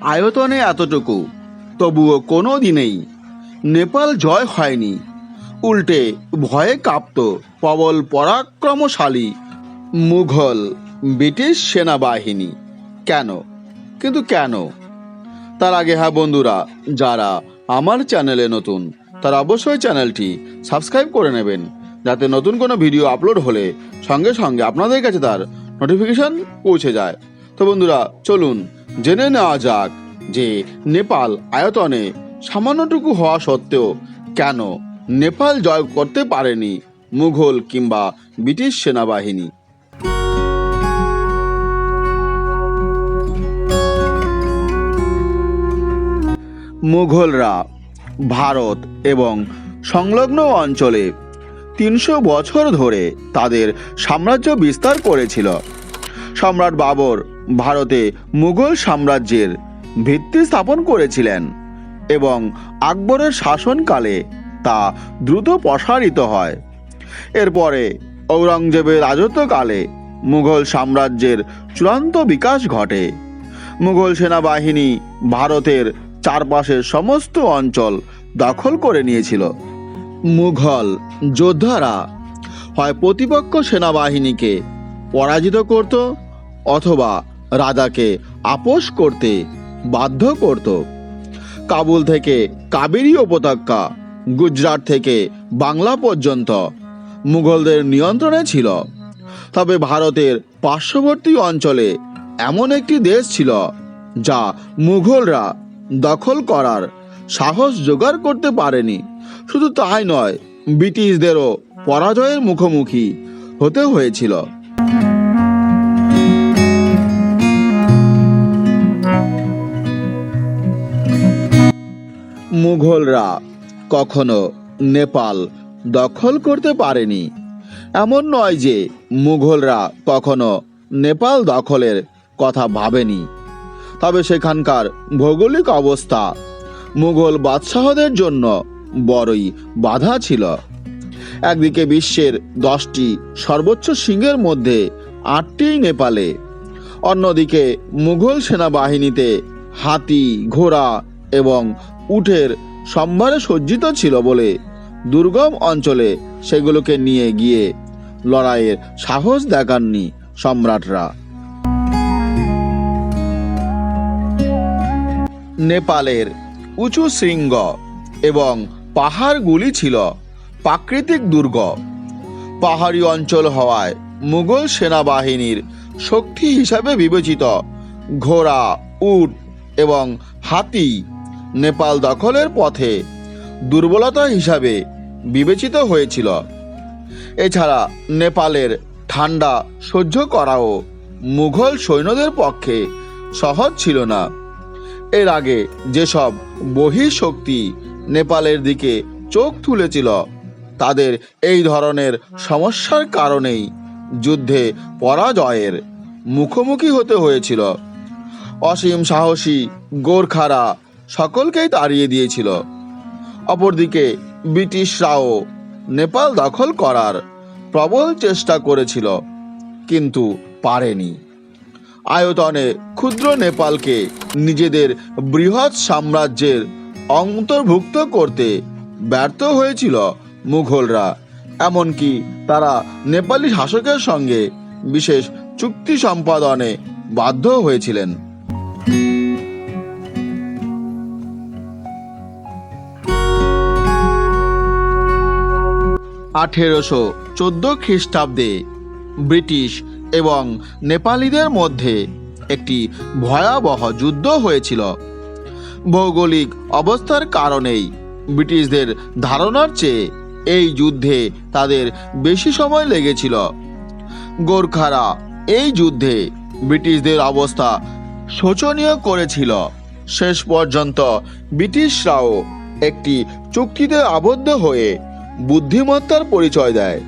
আয়তনে এতটুকু, তবুও কোনো দিনেই নেপাল জয় হয়নি। উল্টে ভয়ে কাঁপত প্রবল পরাক্রমশালী মুঘল ব্রিটিশ সেনাবাহিনী। কেন? কিন্তু কেন? তার আগে হ্যাঁ বন্ধুরা, যারা আমার চ্যানেলে নতুন, তারা অবশ্যই চ্যানেলটি সাবস্ক্রাইব করে নেবেন, যাতে নতুন কোনো ভিডিও আপলোড হলে সঙ্গে সঙ্গে আপনাদের কাছে তার নোটিফিকেশন পৌঁছে যায়। তো বন্ধুরা, চলুন জেনে নেওয়া যাক যে নেপাল আয়তনে সামান্যটুকু হওয়া সত্ত্বেও কেন নেপাল জয় করতে পারেনি মুঘল কিংবা ব্রিটিশ সেনাবাহিনী। মুঘলরা ভারত এবং সংলগ্ন অঞ্চলে তিনশো বছর ধরে তাদের সাম্রাজ্য বিস্তার করেছিল। সম্রাট বাবর ভারতে মুঘল সাম্রাজ্যের ভিত্তি স্থাপন করেছিলেন এবং আকবরের শাসনকালে তা দ্রুত প্রসারিত হয়। এরপরে ঔরঙ্গজেবের রাজত্বকালে মুঘল সাম্রাজ্যের চূড়ান্ত বিকাশ ঘটে। মুঘল সেনাবাহিনী ভারতের চারপাশের সমস্ত অঞ্চল দখল করে নিয়েছিল। মুঘল যোদ্ধারা হয় প্রতিপক্ষ সেনাবাহিনীকে পরাজিত করত অথবা রাজাকে আপোষ করতে বাধ্য করত। কাবুল থেকে কাবেরী উপত্যকা গুজরাট থেকে বাংলা পর্যন্ত মুঘলদের নিয়ন্ত্রণে ছিল। তবে ভারতের পার্শ্ববর্তী অঞ্চলে এমন একটি দেশ ছিল, যা মুঘলরা দখল করার সাহস জোগাড় করতে পারেনি। শুধু তাই নয়, ব্রিটিশদেরও পরাজয়ের মুখোমুখি হতে হয়েছিল। মুঘলরা কখনো নেপাল দখল করতে পারেনি। এমন নয় যে মুঘলরা কখনো নেপাল দখলের কথা ভাবেনি। তবে সেখানকার ভৌগোলিক অবস্থা মুঘল বাদশাহদের জন্য বড়ই বাধা ছিল। একদিকে বিশ্বের দশটি সর্বোচ্চ সিংহের মধ্যে আটটি নেপালে, অন্যদিকে মুঘল সেনাবাহিনীতে হাতি, ঘোড়া এবং উটের সম্ভারে সজ্জিত ছিল বলে দুর্গম অঞ্চলে সেগুলোকে নিয়ে গিয়ে লড়াইয়ের সাহস দেখাননি সম্রাটরা। নেপালের উঁচু শৃঙ্গ এবং পাহাড়গুলি ছিল প্রাকৃতিক দুর্গ। পাহাড়ি অঞ্চল হওয়ায় মুঘল সেনাবাহিনীর শক্তি হিসাবে বিবেচিত ঘোড়া, উট এবং হাতি নেপাল দখলের পথে দুর্বলতা হিসাবে বিবেচিত হয়েছিল। এছাড়া নেপালের ঠান্ডা সহ্য করাও মুঘল সৈন্যদের পক্ষে সহজ ছিল না। এর আগে যেসব বহিঃশক্তি নেপালের দিকে চোখ তুলেছিল, তাদের এই ধরনের সমস্যার কারণেই যুদ্ধে পরাজয়ের মুখোমুখি হতে হয়েছিল। অসীম সাহসী গোর্খারা সকলকেই তাড়িয়ে দিয়েছিল। অপরদিকে ব্রিটিশরাও নেপাল দখল করার প্রবল চেষ্টা করেছিল, কিন্তু পারেনি। আয়তনে ক্ষুদ্র নেপালকে নিজেদের বৃহৎ সাম্রাজ্যের অন্তর্ভুক্ত করতে ব্যর্থ হয়েছিল মুঘলরা, এমনকি তারা নেপালি শাসকের সঙ্গে বিশেষ চুক্তি সম্পাদনে বাধ্য হয়েছিলেন। আঠেরোশো চোদ্দ খ্রিস্টাব্দে ব্রিটিশ এবং নেপালিদের মধ্যে একটি ভয়াবহ যুদ্ধ হয়েছিল। ভৌগোলিক অবস্থার কারণেই ব্রিটিশদের ধারণার চেয়ে এই যুদ্ধে তাদের বেশি সময় লেগেছিল। গোর্খারা এই যুদ্ধে ব্রিটিশদের অবস্থা শোচনীয় করেছিল। শেষ পর্যন্ত ব্রিটিশরাও একটি চুক্তিতে আবদ্ধ হয়ে বুদ্ধিমত্তার পরিচয় দেয়।